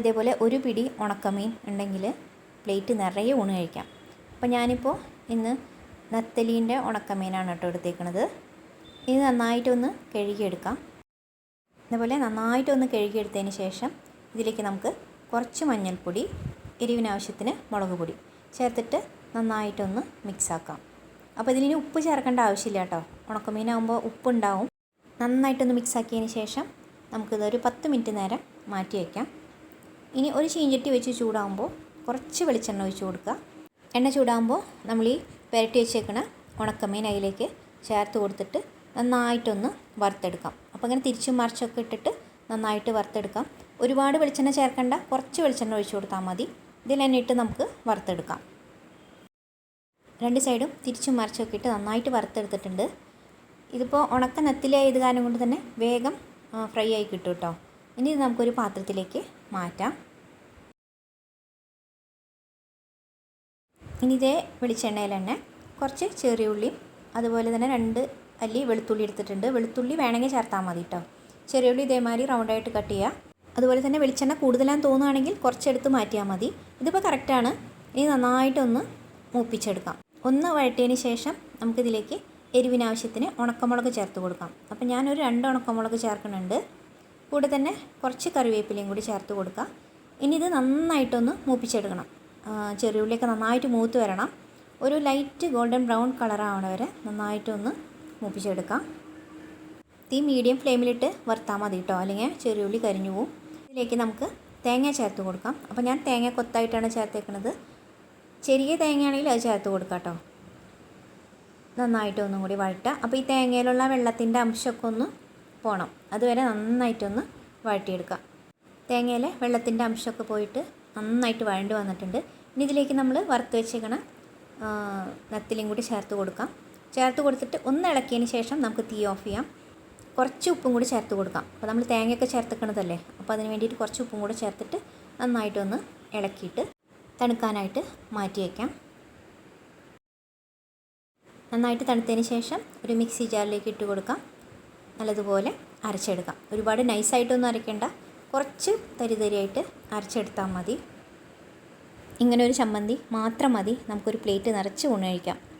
അതേപോലെ ഒരു പിടി ഉണക്കമീൻ ഉണ്ടെങ്കിൽ പ്ലേറ്റ് നിറയെ ഊണ് കഴിക്കാം. അപ്പോൾ ഞാനിപ്പോൾ ഇന്ന് നത്തലീന്റെ ഉണക്കമീനാണ് കേട്ടോ എടുത്തേക്കണത്. ഇത് നന്നായിട്ടൊന്ന് കഴുകിയെടുക്കാം. അതുപോലെ നന്നായിട്ടൊന്ന് കഴുകിയെടുത്തതിന് ശേഷം ഇതിലേക്ക് നമുക്ക് കുറച്ച് മഞ്ഞൾപ്പൊടി എരിവിനാവശ്യത്തിന് മുളക് പൊടി ചേർത്തിട്ട് നന്നായിട്ടൊന്ന് മിക്സാക്കാം അപ്പോൾ ഇതിലിനി ഉപ്പ് ചേർക്കേണ്ട ആവശ്യമില്ല കേട്ടോ. ഉണക്കമീനാകുമ്പോൾ ഉപ്പുണ്ടാവും. നന്നായിട്ടൊന്ന് മിക്സാക്കിയതിന് ശേഷം നമുക്കിതൊരു പത്ത് മിനിറ്റ് നേരം മാറ്റി വയ്ക്കാം. ഇനി ഒരു ചീഞ്ചട്ടി വെച്ച് ചൂടാകുമ്പോൾ കുറച്ച് വെളിച്ചെണ്ണ ഒഴിച്ച് കൊടുക്കുക. എണ്ണ ചൂടാകുമ്പോൾ നമ്മൾ ഈ പുരട്ടി വെച്ചേക്കണ ഉണക്കമീൻ അതിലേക്ക് ചേർത്ത് കൊടുത്തിട്ട് നന്നായിട്ടൊന്ന് വറുത്തെടുക്കാം. അപ്പോൾ ഇങ്ങനെ തിരിച്ചും മറിച്ചൊക്കെ ഇട്ടിട്ട് നന്നായിട്ട് വറുത്തെടുക്കാം. ഒരുപാട് വെളിച്ചെണ്ണ ചേർക്കേണ്ട കുറച്ച് വെളിച്ചെണ്ണ ഒഴിച്ചു കൊടുത്താൽ മതി. ഇതിൽ തന്നെ ഇട്ട് നമുക്ക് വറുത്തെടുക്കാം. രണ്ട് സൈഡും തിരിച്ചും മറിച്ചൊക്കെ ഇട്ട് നന്നായിട്ട് വറുത്തെടുത്തിട്ടുണ്ട്. ഇതിപ്പോൾ ഉണക്ക നത്തിലായത് കാരണം കൊണ്ട് തന്നെ വേഗം ഫ്രൈ ആയി കിട്ടും കേട്ടോ. ഇനി ഇത് നമുക്കൊരു പാത്രത്തിലേക്ക് മാറ്റാം. ഇനി ഇതേ വെളിച്ചെണ്ണയിൽ തന്നെ കുറച്ച് ചെറിയ ഉള്ളിയും അതുപോലെ തന്നെ രണ്ട് അല്ലി വെളുത്തുള്ളി എടുത്തിട്ടുണ്ട്. വെളുത്തുള്ളി വേണമെങ്കിൽ ചേർത്താൽ മതി കേട്ടോ ചെറിയ ഉള്ളി ഇതേമാതിരി റൗണ്ടായിട്ട് കട്ട് ചെയ്യുക അതുപോലെ തന്നെ വെളിച്ചെണ്ണ കൂടുതലാന്ന് തോന്നുകയാണെങ്കിൽ കുറച്ചെടുത്ത് മാറ്റിയാൽ മതി. ഇതിപ്പോൾ കറക്റ്റാണ് ഇനി നന്നായിട്ടൊന്ന് മൂപ്പിച്ചെടുക്കാം. ഒന്ന് വഴറ്റിയതിന് ശേഷം നമുക്കിതിലേക്ക് എരിവിനാവശ്യത്തിന് ഉണക്കമുളക് ചേർത്ത് കൊടുക്കാം. അപ്പോൾ ഞാനൊരു രണ്ട് ഉണക്കമുളക് ചേർക്കുന്നുണ്ട്. കൂടെ തന്നെ കുറച്ച് കറിവേപ്പിലയും കൂടി ചേർത്ത് കൊടുക്കുക ഇനി ഇത് നന്നായിട്ടൊന്ന് മൂപ്പിച്ചെടുക്കണം. ചെറിയുള്ളിയൊക്കെ നന്നായിട്ട് മൂത്ത് വരണം. ഒരു ലൈറ്റ് ഗോൾഡൻ ബ്രൗൺ കളറാവണ വരെ നന്നായിട്ടൊന്ന് മൂപ്പിച്ചെടുക്കാം. തീ മീഡിയം ഫ്ലെയിമിലിട്ട് വറുത്താൽ മതി കേട്ടോ അല്ലെങ്കിൽ ചെറിയുള്ളി കരിഞ്ഞു പോവും. ഇതിലേക്ക് നമുക്ക് തേങ്ങ ചേർത്ത് കൊടുക്കാം. അപ്പോൾ ഞാൻ തേങ്ങ കൊത്തായിട്ടാണ് ചേർത്തേക്കണത്. ചെറിയ തേങ്ങയാണെങ്കിൽ അത് ചേർത്ത് കൊടുക്കാം കേട്ടോ നന്നായിട്ട് ഒന്നും കൂടി വഴറ്റുക അപ്പോൾ ഈ തേങ്ങയിലുള്ള വെള്ളത്തിന്റെ അംശമൊക്കെ ഒന്ന് പോകണം അതുവരെ നന്നായിട്ടൊന്ന് വഴറ്റിയെടുക്കുക തേങ്ങയിലെ വെള്ളത്തിന്റെ അംശമൊക്കെ പോയിട്ട് നന്നായിട്ട് വഴണ്ട് വന്നിട്ടുണ്ട്. ഇനി ഇതിലേക്ക് നമ്മൾ വറുത്ത് വെച്ചേക്കണ നത്തിലും കൂടി ചേർത്ത് കൊടുക്കാം. ചേർത്ത് കൊടുത്തിട്ട് ഒന്ന് ഇളക്കിയതിന് ശേഷം നമുക്ക് തീ ഓഫ് ചെയ്യാം. കുറച്ച് ഉപ്പും കൂടി ചേർത്ത് കൊടുക്കാം. അപ്പോൾ നമ്മൾ തേങ്ങയൊക്കെ ചേർത്തിക്കണതല്ലേ? അപ്പോൾ അതിന് വേണ്ടിയിട്ട് കുറച്ച് ഉപ്പും കൂടി ചേർത്തിട്ട് നന്നായിട്ടൊന്ന് ഇളക്കിയിട്ട് തണുക്കാനായിട്ട് മാറ്റി വയ്ക്കാം നന്നായിട്ട് തണുത്തതിന് ശേഷം ഒരു മിക്സി ജാറിലേക്ക് ഇട്ട് കൊടുക്കാം. നല്ലതുപോലെ അരച്ചെടുക്കാം. ഒരുപാട് നൈസായിട്ടൊന്നും അരയ്ക്കേണ്ട. കുറച്ച് തരി തരിയായിട്ട് അരച്ചെടുത്താൽ മതി. ഇങ്ങനെ ഒരു ചമ്മന്തി മാത്രം മതി. നമുക്കൊരു പ്ലേറ്റ് നിറച്ച് ഊണ് കഴിക്കാം.